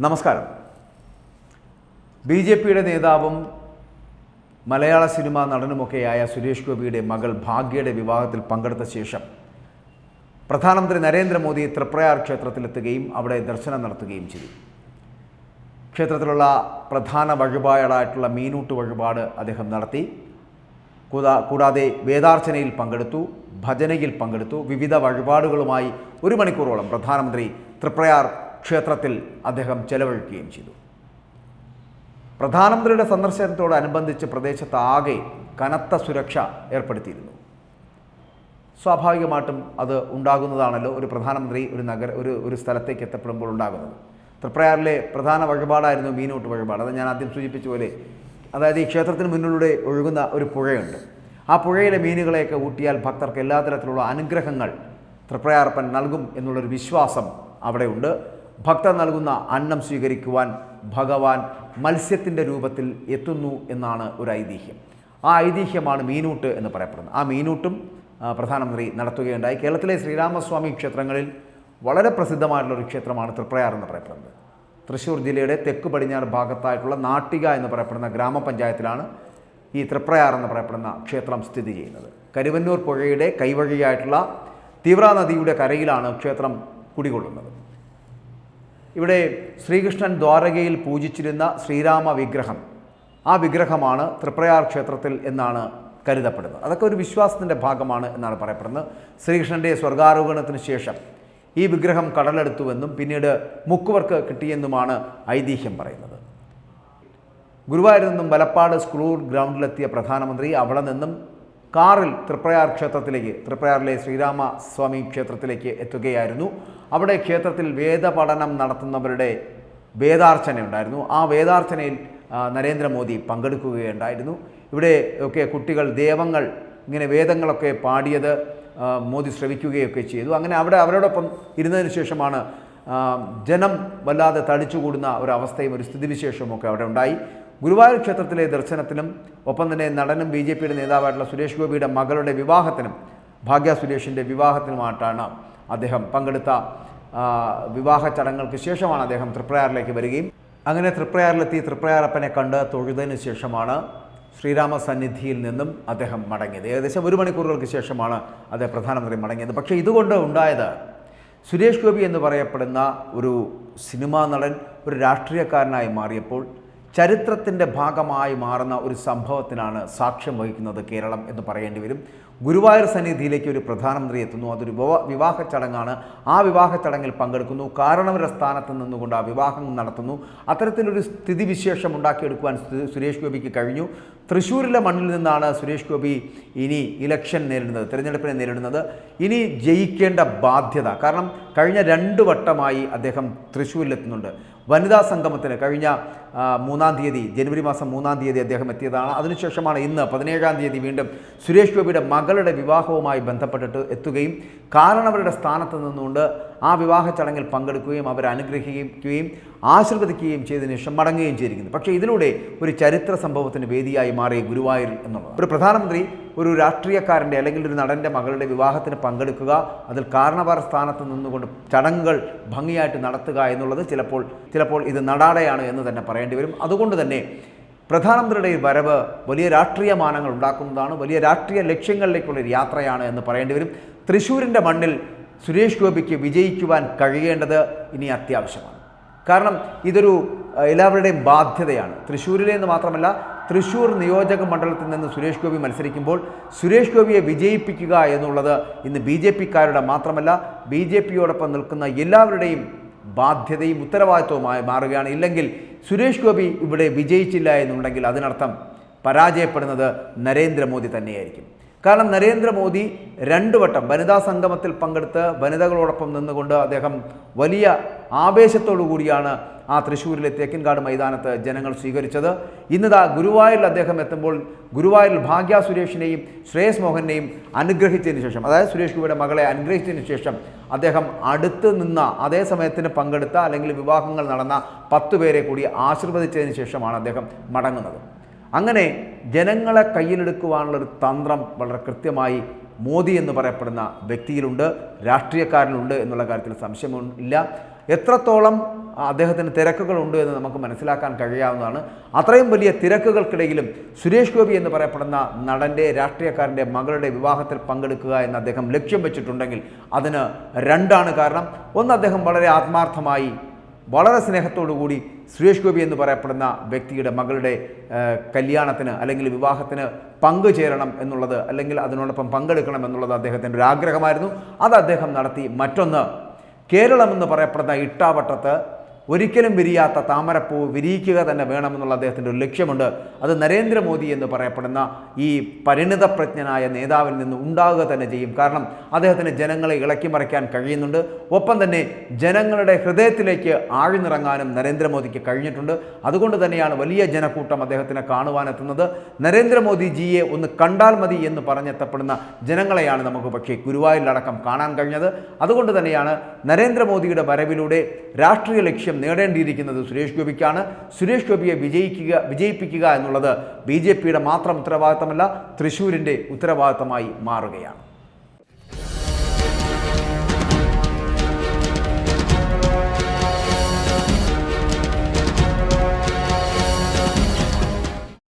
നമസ്കാരം. B J പിയുടെ നേതാവും മലയാള സിനിമാ നടനുമൊക്കെയായ സുരേഷ് ഗോപിയുടെ മകൾ ഭാഗ്യയുടെ വിവാഹത്തിൽ പങ്കെടുത്ത ശേഷം പ്രധാനമന്ത്രി നരേന്ദ്രമോദി തൃപ്രയാർ ക്ഷേത്രത്തിലെത്തുകയും അവിടെ ദർശനം നടത്തുകയും ചെയ്തു. ക്ഷേത്രത്തിലുള്ള പ്രധാന വഴിപാടായിട്ടുള്ള മീനൂട്ട് വഴിപാട് അദ്ദേഹം നടത്തി. കൂടാ- കൂടാതെ വേദാർച്ചനയിൽ പങ്കെടുത്തു ഭജനയിൽ പങ്കെടുത്തു വിവിധ വഴിപാടുകളുമായി ഒരു മണിക്കൂറോളം പ്രധാനമന്ത്രി തൃപ്രയാർ ക്ഷേത്രത്തിൽ അദ്ദേഹം ചെലവഴിക്കുകയും ചെയ്തു. പ്രധാനമന്ത്രിയുടെ സന്ദർശനത്തോടനുബന്ധിച്ച് പ്രദേശത്ത് ആകെ കനത്ത സുരക്ഷ ഏർപ്പെടുത്തിയിരുന്നു. സ്വാഭാവികമായിട്ടും അത് ഉണ്ടാകുന്നതാണല്ലോ ഒരു പ്രധാനമന്ത്രി ഒരു നഗര ഒരു ഒരു സ്ഥലത്തേക്ക് എത്തപ്പെടുമ്പോൾ ഉണ്ടാകുന്നത്. തൃപ്രയാറിലെ പ്രധാന വഴിപാടായിരുന്നു മീനോട്ട് വഴിപാട്. അത് ഞാൻ ആദ്യം സൂചിപ്പിച്ച പോലെ അതായത് ഈ ക്ഷേത്രത്തിന് മുന്നിലൂടെ ഒഴുകുന്ന ഒരു പുഴയുണ്ട്. ആ പുഴയിലെ മീനുകളെയൊക്കെ ഊട്ടിയാൽ ഭക്തർക്ക് എല്ലാ തരത്തിലുള്ള അനുഗ്രഹങ്ങൾ തൃപ്രയാർപ്പൻ നൽകും എന്നുള്ളൊരു വിശ്വാസം അവിടെയുണ്ട്. ഭക്തർ നൽകുന്ന അന്നം സ്വീകരിക്കുവാൻ ഭഗവാൻ മത്സ്യത്തിന്റെ രൂപത്തിൽ എത്തുന്നു എന്നാണ് ഒരു ഐതിഹ്യം. ആ ഐതിഹ്യമാണ് മീനൂട്ട് എന്ന് പറയപ്പെടുന്നത്. ആ മീനൂട്ടും പ്രധാനമന്ത്രി നടത്തുകയുണ്ടായി. കേരളത്തിലെ ശ്രീരാമസ്വാമി ക്ഷേത്രങ്ങളിൽ വളരെ പ്രസിദ്ധമായിട്ടുള്ള ഒരു ക്ഷേത്രമാണ് തൃപ്രയാർ എന്ന് പറയപ്പെടുന്നത്. തൃശ്ശൂർ ജില്ലയുടെ തെക്ക് പടിഞ്ഞാറ് ഭാഗത്തായിട്ടുള്ള നാട്ടിക എന്ന് പറയപ്പെടുന്ന ഗ്രാമപഞ്ചായത്തിലാണ് ഈ തൃപ്രയാർ എന്ന് പറയപ്പെടുന്ന ക്ഷേത്രം സ്ഥിതി ചെയ്യുന്നത്. കരുവന്നൂർ പുഴയുടെ കൈവഴിയായിട്ടുള്ള തീവ്ര നദിയുടെ കരയിലാണ് ക്ഷേത്രം കുടികൊള്ളുന്നത്. ഇവിടെ ശ്രീകൃഷ്ണൻ ദ്വാരകയിൽ പൂജിച്ചിരുന്ന ശ്രീരാമ വിഗ്രഹം ആ വിഗ്രഹമാണ് തൃപ്രയാർ ക്ഷേത്രത്തിൽ എന്നാണ് കരുതപ്പെടുന്നത്. അതൊക്കെ ഒരു വിശ്വാസത്തിന്റെ ഭാഗമാണ് എന്നാണ് പറയപ്പെടുന്നത്. ശ്രീകൃഷ്ണന്റെ സ്വർഗാരോഹണത്തിന് ശേഷം ഈ വിഗ്രഹം കടലെടുത്തുവെന്നും പിന്നീട് മുക്കുവർക്ക് കിട്ടിയെന്നുമാണ് ഐതിഹ്യം പറയുന്നത്. ഗുരുവായൂരിൽ നിന്നും വലപ്പാട് സ്കൂൾ ഗ്രൗണ്ടിലെത്തിയ പ്രധാനമന്ത്രി അവിടെ നിന്നും കാറിൽ തൃപ്രയാർ ക്ഷേത്രത്തിലേക്ക് തൃപ്രയാറിലെ ശ്രീരാമസ്വാമി ക്ഷേത്രത്തിലേക്ക് എത്തുകയായിരുന്നു. അവിടെ ക്ഷേത്രത്തിൽ വേദപഠനം നടത്തുന്നവരുടെ വേദാർച്ചന ഉണ്ടായിരുന്നു ആ വേദാർച്ചനയിൽ നരേന്ദ്രമോദി പങ്കെടുക്കുകയുണ്ടായിരുന്നു. ഇവിടെ ഒക്കെ കുട്ടികൾ ദേവങ്ങൾ ഇങ്ങനെ വേദങ്ങളൊക്കെ പാടിയത് മോദി ശ്രവിക്കുകയൊക്കെ ചെയ്തു. അങ്ങനെ അവിടെ അവരോടൊപ്പം ഇരുന്നതിന് ശേഷമാണ് ജനം വല്ലാതെ തടിച്ചുകൂടുന്ന ഒരു അവസ്ഥയും ഒരു സ്ഥിതിവിശേഷവും ഒക്കെ അവിടെ ഉണ്ടായി. ഗുരുവായൂർ ക്ഷേത്രത്തിലെ ദർശനത്തിനും ഒപ്പം തന്നെ നടനും ബി ജെ പിയുടെ നേതാവായിട്ടുള്ള സുരേഷ് ഗോപിയുടെ മകളുടെ വിവാഹത്തിനും ഭാഗ്യ സുരേഷിന്റെ വിവാഹത്തിനുമായിട്ടാണ് അദ്ദേഹം പങ്കെടുത്ത വിവാഹ ചടങ്ങുകൾക്ക് ശേഷമാണ് അദ്ദേഹം തൃപ്രയാറിലേക്ക് വരികയും. അങ്ങനെ തൃപ്രയാറിലെത്തി തൃപ്രയാറപ്പനെ കണ്ട് തൊഴുതതിന് ശേഷമാണ് ശ്രീരാമ സന്നിധിയിൽ നിന്നും അദ്ദേഹം മടങ്ങിയത്. ഏകദേശം ഒരു മണിക്കൂറുകൾക്ക് ശേഷമാണ് അദ്ദേഹം പ്രധാനമന്ത്രി മടങ്ങിയത്. പക്ഷേ ഇതുകൊണ്ട് ഉണ്ടായത് സുരേഷ് ഗോപി എന്ന് പറയപ്പെടുന്ന ഒരു സിനിമാ നടൻ ഒരു രാഷ്ട്രീയക്കാരനായി മാറിയപ്പോൾ ചരിത്രത്തിന്റെ ഭാഗമായി മാറുന്ന ഒരു സംഭവത്തിനാണ് സാക്ഷ്യം വഹിക്കുന്നത് കേരളം എന്ന് പറയേണ്ടി വരും. ഗുരുവായൂർ സന്നിധിയിലേക്ക് ഒരു പ്രധാനമന്ത്രി എത്തുന്നു. അതൊരു വിവാ- വിവാഹ ചടങ്ങാണ്. ആ വിവാഹ ചടങ്ങിൽ പങ്കെടുക്കുന്നു. കാരണവരുടെ സ്ഥാനത്ത് നിന്നുകൊണ്ട് ആ വിവാഹം നടത്തുന്നു. അത്തരത്തിലൊരു സ്ഥിതിവിശേഷം ഉണ്ടാക്കിയെടുക്കുവാൻ സുരേഷ് ഗോപിക്ക് കഴിഞ്ഞു. തൃശ്ശൂരിലെ മണ്ണിൽ നിന്നാണ് സുരേഷ് ഗോപി ഇനി ഇലക്ഷൻ നേരിടുന്നത് തിരഞ്ഞെടുപ്പിനെ നേരിടുന്നത്. ഇനി ജയിക്കേണ്ട ബാധ്യത കാരണം കഴിഞ്ഞ രണ്ട് വട്ടമായി അദ്ദേഹം തൃശ്ശൂരിലെത്തുന്നുണ്ട്. വനിതാ സംഗമത്തിന് കഴിഞ്ഞ മൂന്നാം തീയതി ജനുവരി മാസം മൂന്നാം തീയതി അദ്ദേഹം എത്തിയതാണ്. അതിനുശേഷമാണ് ഇന്ന് പതിനേഴാം തീയതി വീണ്ടും സുരേഷ് ഗോപിയുടെ മകളുടെ വിവാഹവുമായി ബന്ധപ്പെട്ടിട്ട് എത്തുകയും കാരണവരുടെ സ്ഥാനത്ത് നിന്നുകൊണ്ട് ആ വിവാഹ ചടങ്ങിൽ പങ്കെടുക്കുകയും അവരെ അനുഗ്രഹിക്കുകയും ആശീർവദിക്കുകയും ചെയ്തതിനു ശേഷം മടങ്ങുകയും ചെയ്തിരിക്കുന്നു. പക്ഷേ ഇതിലൂടെ ഒരു ചരിത്ര സംഭവത്തിന് വേദിയായി മാറി ഗുരുവായൂർ എന്നുള്ളത് ഒരു പ്രധാനമന്ത്രി ഒരു രാഷ്ട്രീയക്കാരന്റെ അല്ലെങ്കിൽ ഒരു നടന്റെ മകളുടെ വിവാഹത്തിന് പങ്കെടുക്കുക അതിൽ കാരണവർ സ്ഥാനത്ത് നിന്നുകൊണ്ട് ചടങ്ങുകൾ ഭംഗിയായിട്ട് നടത്തുക എന്നുള്ളത് ചിലപ്പോൾ ചിലപ്പോൾ ഇത് നടാടയാണ് എന്ന് തന്നെ പറയേണ്ടി വരും. അതുകൊണ്ട് തന്നെ പ്രധാനമന്ത്രിയുടെ വരവ് വലിയ രാഷ്ട്രീയ മാനങ്ങൾ ഉണ്ടാക്കുന്നതാണ് വലിയ രാഷ്ട്രീയ ലക്ഷ്യങ്ങളിലേക്കുള്ള ഒരു യാത്രയാണ് എന്ന് പറയേണ്ടി വരും. തൃശ്ശൂരിന്റെ മണ്ണിൽ സുരേഷ് ഗോപിക്ക് വിജയിക്കുവാൻ കഴിയേണ്ടത് ഇനി അത്യാവശ്യമാണ്. കാരണം ഇതൊരു എല്ലാവരുടെയും ബാധ്യതയാണ്. തൃശ്ശൂരിലെ എന്ന് മാത്രമല്ല തൃശ്ശൂർ നിയോജക മണ്ഡലത്തിൽ നിന്ന് സുരേഷ് ഗോപി മത്സരിക്കുമ്പോൾ സുരേഷ് ഗോപിയെ വിജയിപ്പിക്കുക എന്നുള്ളത് ഇന്ന് ബി ജെ പിക്കാരുടെ മാത്രമല്ല ബി ജെ പിയോടൊപ്പം നിൽക്കുന്ന എല്ലാവരുടെയും ബാധ്യതയും ഉത്തരവാദിത്വവുമായി മാറുകയാണ്. ഇല്ലെങ്കിൽ സുരേഷ് ഗോപി ഇവിടെ വിജയിച്ചില്ല എന്നുണ്ടെങ്കിൽ അതിനർത്ഥം പരാജയപ്പെടുന്നത് നരേന്ദ്രമോദി തന്നെയായിരിക്കും. കാരണം നരേന്ദ്രമോദി രണ്ടു വട്ടം വനിതാ സംഗമത്തിൽ പങ്കെടുത്ത് വനിതകളോടൊപ്പം നിന്നുകൊണ്ട് അദ്ദേഹം വലിയ ആവേശത്തോടു കൂടിയാണ് ആ തൃശ്ശൂരിലെ തേക്കിൻകാട് മൈതാനത്ത് ജനങ്ങൾ സ്വീകരിച്ചത്. ഇന്നതാ ഗുരുവായൂരിൽ അദ്ദേഹം എത്തുമ്പോൾ ഗുരുവായൂരിൽ ഭാഗ്യ സുരേഷിനെയും ശ്രേയസ് മോഹനെയും അനുഗ്രഹിച്ചതിന് ശേഷം അതായത് സുരേഷ് ഗോപിയുടെ മകളെ അനുഗ്രഹിച്ചതിന് ശേഷം അദ്ദേഹം അടുത്ത് നിന്ന അതേ സമയത്തിന് പങ്കെടുത്ത അല്ലെങ്കിൽ വിവാഹങ്ങൾ നടന്ന പത്ത് പേരെ കൂടി ആശീർവദിച്ചതിന് ശേഷമാണ് അദ്ദേഹം മടങ്ങുന്നത്. അങ്ങനെ ജനങ്ങളെ കയ്യിലെടുക്കുവാനുള്ള ഒരു തന്ത്രം വളരെ കൃത്യമായി മോദി എന്ന് പറയപ്പെടുന്ന വ്യക്തിയിലുണ്ട് രാഷ്ട്രീയക്കാരിലുണ്ട് എന്നുള്ള കാര്യത്തിൽ സംശയമില്ല എത്രത്തോളം അദ്ദേഹത്തിന് തിരക്കുകളുണ്ട് എന്ന് നമുക്ക് മനസ്സിലാക്കാൻ കഴിയാവുന്നതാണ്. അത്രയും വലിയ തിരക്കുകൾക്കിടയിലും സുരേഷ് ഗോപി എന്ന് പറയപ്പെടുന്ന നടന്റെ രാഷ്ട്രീയക്കാരന്റെ മകളുടെ വിവാഹത്തിൽ പങ്കെടുക്കുക എന്ന് അദ്ദേഹം ലക്ഷ്യം വെച്ചിട്ടുണ്ടെങ്കിൽ അതിന് രണ്ടാണ് കാരണം. ഒന്ന് അദ്ദേഹം വളരെ ആത്മാർത്ഥമായി വളരെ സ്നേഹത്തോടുകൂടി സുരേഷ് ഗോപി എന്ന് പറയപ്പെടുന്ന വ്യക്തിയുടെ മകളുടെ കല്യാണത്തിന് അല്ലെങ്കിൽ വിവാഹത്തിന് പങ്കുചേരണം എന്നുള്ളത് അല്ലെങ്കിൽ അതിനോടൊപ്പം പങ്കെടുക്കണം എന്നുള്ളത് അദ്ദേഹത്തിന്റെ ഒരു ആഗ്രഹമായിരുന്നു. അത് അദ്ദേഹം നടത്തി മറ്റൊന്ന് കേരളം എന്ന് പറയപ്പെടുന്ന ഇട്ടാവട്ടത്ത് ഒരിക്കലും വിരിയാത്ത താമരപ്പൂ വിരിയിക്കുക തന്നെ വേണമെന്നുള്ള അദ്ദേഹത്തിന്റെ ഒരു ലക്ഷ്യമുണ്ട്. അത് നരേന്ദ്രമോദി എന്ന് പറയപ്പെടുന്ന ഈ പരിണിതപ്രജ്ഞനായ നേതാവിൽ നിന്ന് ഉണ്ടാകുക തന്നെ ചെയ്യും. കാരണം അദ്ദേഹത്തിന് ജനങ്ങളെ ഇളക്കി മറിക്കാൻ കഴിയുന്നുണ്ട്. ഒപ്പം തന്നെ ജനങ്ങളുടെ ഹൃദയത്തിലേക്ക് ആഴ്ന്നിറങ്ങാനും നരേന്ദ്രമോദിക്ക് കഴിഞ്ഞിട്ടുണ്ട്. അതുകൊണ്ട് തന്നെയാണ് വലിയ ജനക്കൂട്ടം അദ്ദേഹത്തിനെ കാണുവാനെത്തുന്നത്. നരേന്ദ്രമോദി ജിയെ ഒന്ന് കണ്ടാൽ മതി എന്ന് പറഞ്ഞെത്തപ്പെടുന്ന ജനങ്ങളെയാണ് നമുക്ക് പക്ഷേ ഗുരുവായൂരിലടക്കം കാണാൻ കഴിഞ്ഞത്. അതുകൊണ്ട് തന്നെയാണ് നരേന്ദ്രമോദിയുടെ വരവിലൂടെ രാഷ്ട്രീയ ലക്ഷ്യം നേടേണ്ടിയിരിക്കുന്നത് സുരേഷ് ഗോപിക്കാണ്. സുരേഷ് ഗോപിയെ വിജയിക്കുക വിജയിപ്പിക്കുക എന്നുള്ളത് ബി മാത്രം ഉത്തരവാദിത്തമല്ല തൃശ്ശൂരിന്റെ ഉത്തരവാദിത്തമായി മാറുകയാണ്.